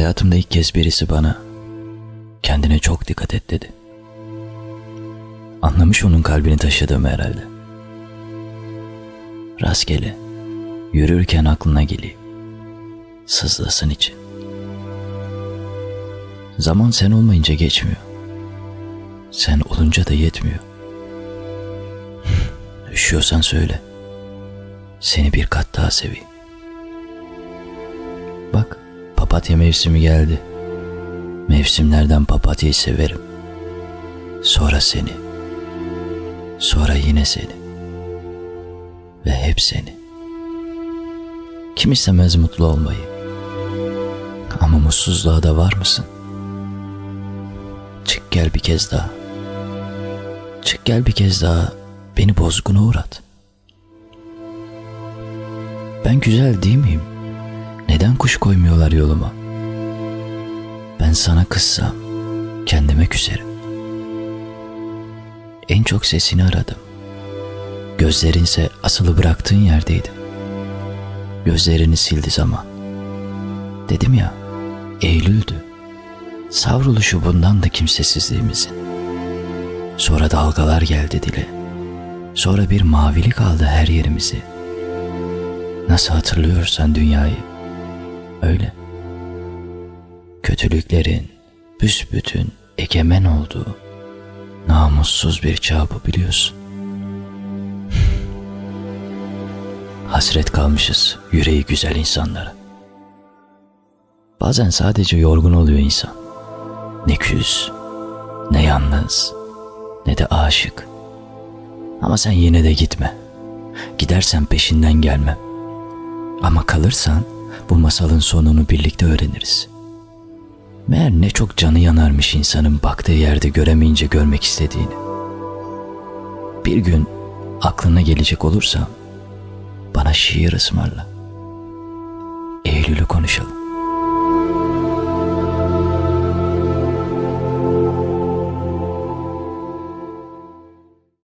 Hayatımda ilk kez birisi bana kendine çok dikkat et dedi. Anlamış onun kalbini taşıdığımı herhalde. Rastgele yürürken aklına geleyim. Sızlasın için. Zaman sen olmayınca geçmiyor. Sen olunca da yetmiyor. Üşüyorsan söyle. Seni bir kat daha seveyim. Bak papatya mevsimi geldi. Mevsimlerden papatyayı severim. Sonra seni. Sonra yine seni. Ve hep seni. Kim istemez mutlu olmayı? Ama mutsuzluğa da var mısın? Çık gel bir kez daha. Çık gel bir kez daha beni bozguna uğrat. Ben güzel değil miyim? Neden kuş koymuyorlar yoluma? Ben sana kızsam kendime küserim. En çok sesini aradım. Gözlerinse asılı bıraktığın yerdeydi. Gözlerini sildi zaman. Dedim ya, Eylül'dü. Savruluşu bundan da kimsesizliğimizin. Sonra dalgalar geldi dile. Sonra bir mavilik aldı her yerimizi. Nasıl hatırlıyorsan dünyayı, öyle. Kötülüklerin büsbütün egemen olduğu namussuz bir çağ bu biliyorsun. Hasret kalmışız yüreği güzel insanlara. Bazen sadece yorgun oluyor insan. Ne küs, ne yalnız, ne de aşık. Ama sen yine de gitme. Gidersen peşinden gelmem. Ama kalırsan bu masalın sonunu birlikte öğreniriz. Meğer ne çok canı yanarmış insanın baktığı yerde göremeyince görmek istediğini. Bir gün aklına gelecek olursam bana şiir ısmarla. Eylül'ü konuşalım.